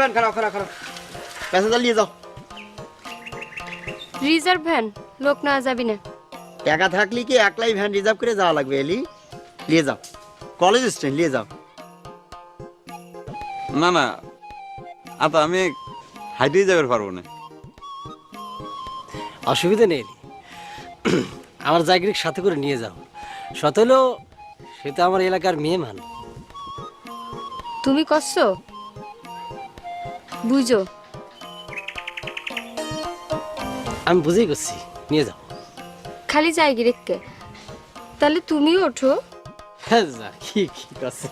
Van খারাপ খারাপ খারাপ। প্যাসেঞ্জার নিয়ে যাও। Reserve van? লোক না যাবি না। টাকা থাকলে কি একলাই ভ্যান রিজার্ভ করে যাওয়া লাগবে এলি? নিয়ে যাও। কলেজ স্ট্যান্ড নিয়ে যাও। না না। আতা আমি হাইটেই যাবে পারব না। অসুবিধা নেই আমার জায়গার সাথে করে নিয়ে যাও। সত হলো সে তো আমার এলাকার মেয়ে মান। তুমি করছ বুঝো। আমি বুঝেই করছি। নিয়ে যাও। খালি জায়গি রেখে তাহলে তুমিও ওঠো। হ্যাঁ যা কি কি করছে?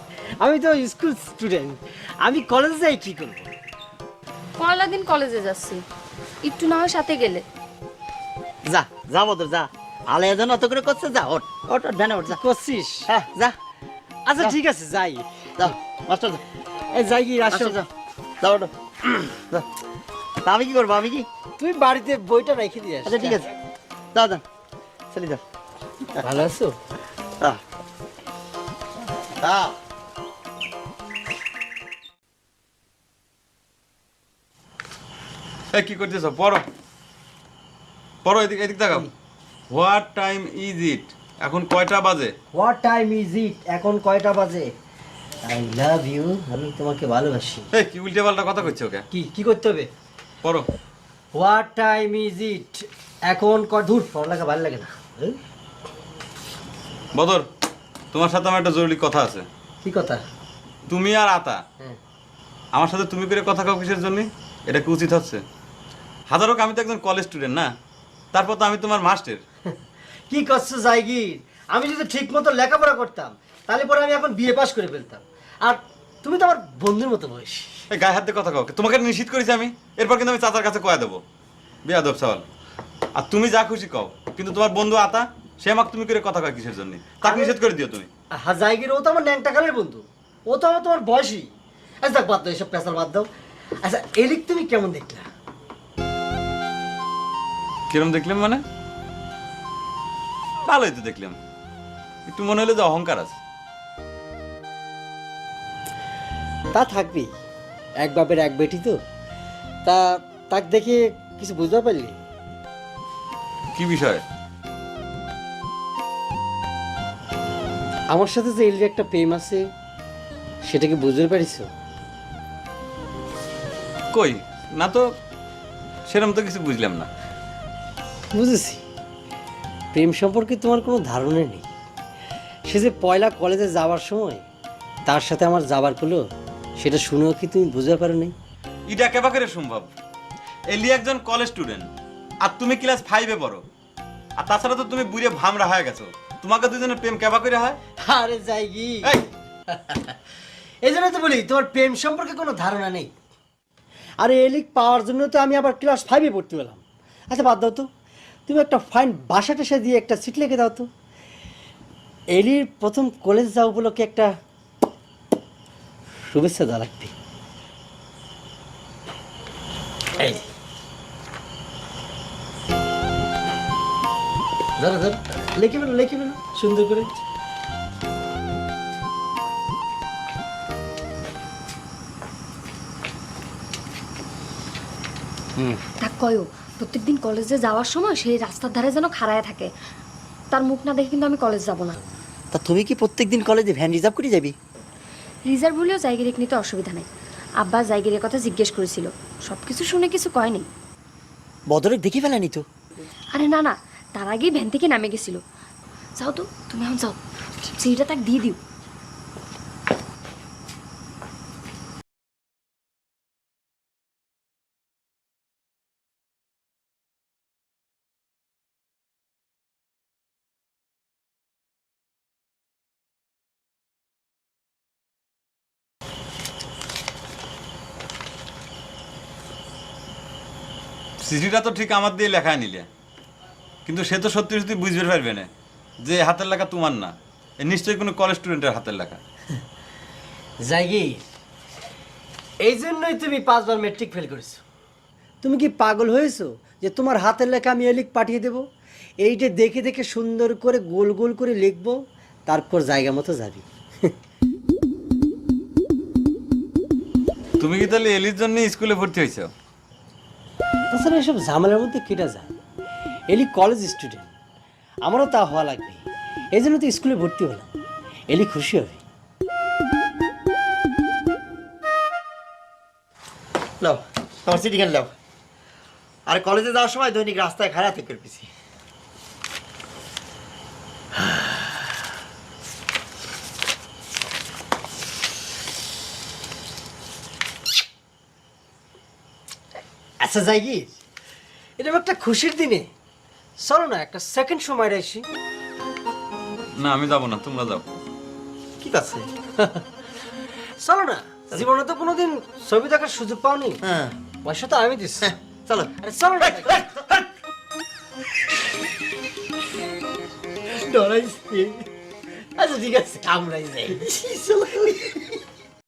আমি তো স্কুল স্টুডেন্ট। আমি কলেজে যাই কি করব? পয়লা দিন কলেজে যাচ্ছি। একটু না হয় সাথে গেলে। যা যা বদর যা। আলে যেন অত করে করছে যা ওঠ ওঠ ওঠ ভ্যানে ওঠ যা। করছিস? হ্যাঁ যা। আচ্ছা ঠিক আছে যাই। যাও মাস্টার যা। এই যাই কি আসো। যাও। যাও ওঠো। যা। তা আমি কি করব আমি কি? তুই বাড়িতে বইটা রেখে দিয়ে আচ্ছা ঠিক আছে। যাও যাও চলে যাও। ভালো আছো? কি করতেছ? পড়ো। পড়ো এদিক এদিক দেখাও হোয়াট টাইম ইজ ইট এখন কয়টা বাজে? হোয়াট টাইম ইজ ইট এখন কয়টা বাজে? আই লাভ ইউ আমি তোমাকে ভালোবাসি। এই কি উল্টে পাল্টা কথা করছ ওকে? কি কি করতে হবে? পড়ো। হোয়াট টাইম ইজ ইট এখন ক দূর পড়ালেখা ভালো লাগে না। বদর তোমার সাথে আমার একটা জরুরি কথা আছে। কি কথা? তুমি আর আতা। হ্যাঁ। আমার সাথে তুমি করে কথা কাও কিসের জন্য? এটা কি উচিত হচ্ছে? হাজার হোক আমি তো একজন কলেজ স্টুডেন্ট না। তারপর তো আমি তোমার মাস্টার কি করছ জায়গির আমি যদি ঠিক মতো লেখাপড়া করতাম তাহলে পরে আমি এখন বিয়ে পাশ করে ফেলতাম। আর তুমি তো আমার বন্ধুর মতো বয়স। এই গায়ে হাত কথা কাও তোমাকে নিশ্চিত করেছি আমি। এরপর কিন্তু আমি চাচার কাছে কয়া দেবো। বিয়াদব সওয়াল। আর তুমি যা খুশি কও কিন্তু তোমার বন্ধু আতা সে আমাকে তুমি করে কথা কয় কিসের জন্য? তাকে নিষেধ করে দিও তুমি। হ্যাঁ জায়গির ও তো আমার ন্যাংটা কালের বন্ধু। ও তো আমার তোমার বয়সী। আচ্ছা দেখ বাদ দাও এসব পেশাল বাদ দাও। আচ্ছা এলিক তুমি কেমন দেখলা? কিরম দেখলাম মানে? ভালোই তো দেখলাম। একটু মনে হলো যে অহংকার আছে। তা থাকবেই এক বাপের এক বেটি তো। তা তাক দেখে কিছু বুঝতে পারলি? কি বিষয়? আমার সাথে যে এলির একটা প্রেম আছে সেটাকে বুঝতে পারিস? কই? না তো সেরকম তো কিছু বুঝলাম না। বুঝেছি। প্রেম সম্পর্কে তোমার কোনো ধারণা নেই। সে যে পয়লা কলেজে যাওয়ার সময় তার সাথে আমার যাবারগুলো সেটা শুনেও কি তুমি বুঝতে পারো নাই? এটা কেবা করে সম্ভব? এলি একজন কলেজ স্টুডেন্ট আর তুমি ক্লাস ফাইভে পড়ো। আর তাছাড়া তো তুমি বুড়ে ভামরা হয়ে গেছো। তোমাকে দুজনের প্রেম কেবা করে হয়? আরে যাই কি। এই! এই জন্য তো বলি তোমার প্রেম সম্পর্কে কোনো ধারণা নেই। আরে এলিক পাওয়ার জন্য তো আমি আবার ক্লাস ফাইভে পড়তে পেলাম আচ্ছা বাদ দাও তো। তুমি একটা ফাইন বাসা টেসা দিয়ে একটা সিট লিখে দাও তো। এলির প্রথম কলেজ যাওয়া উপলক্ষে একটা শুভেচ্ছা লাগবে এই। যে। ধরো ধরো। লিখে ফেলো লিখে ফেলো। সুন্দর করে। তা কয়ও প্রত্যেকদিন কলেজে যাওয়ার সময় সেই রাস্তার ধারে যেন খাড়ায় থাকে। তার মুখ না দেখে কিন্তু আমি কলেজ যাব না। তা তুমি কি প্রত্যেকদিন কলেজে ভ্যান রিজার্ভ করে যাবি? রিজার্ভ হলেও জায়গির নিতে অসুবিধা নেই। আব্বা জায়গিরের কথা জিজ্ঞেস করেছিল। সব কিছু শুনে কিছু কয়নি বদরে দেখে ফেলেনি তো? আরে না না তার আগেই ভ্যান থেকে নামে গেছিল। যাও তো তুমি এখন যাও। সিঁড়িটা তাক দিয়ে দিও। চিঠিটা তো ঠিক আমার দিয়ে লেখায় নিলে। কিন্তু সে তো সত্যি সত্যি বুঝবে পারবে না যে হাতের লেখা তোমার না। এ নিশ্চয়ই কোনো কলেজ স্টুডেন্টের হাতের লেখা। জায়গি এই জন্যই তুমি পাঁচবার মেট্রিক ফেল করেছ। তুমি কি পাগল হয়েছো যে তোমার হাতের লেখা আমি এলিক পাঠিয়ে দেবো? এইটা দেখে দেখে সুন্দর করে গোল গোল করে লিখব তারপর জায়গা মতো যাবি। তুমি কি তাহলে এলির জন্য স্কুলে ভর্তি হয়েছো? তাছাড়া এসব ঝামেলার মধ্যে কেটে যায়। এলি কলেজ স্টুডেন্ট আমারও তা হওয়া লাগবে। এই জন্য তো স্কুলে ভর্তি হলাম। এলি খুশি হবে। লাও তোমার সিটি গান লাও আর কলেজে যাওয়ার সময় দৈনিক রাস্তায় খারাপ থেকে আচ্ছা যাই কি এটা একটা খুশির দিনে। চলো না একটা সেকেন্ড সময় আসি না আমি যাব না তোমরা যাও। ঠিক আছে। চলো না জীবনে তো কোনোদিন ছবি দেখার সুযোগ পাওনি। হ্যাঁ। পয়সা তো আমি দিচ্ছি হ্যাঁ, চলো। আরে চলো না। ডরাইছি। আচ্ছা ঠিক আছে আমরাই যাই। চলো।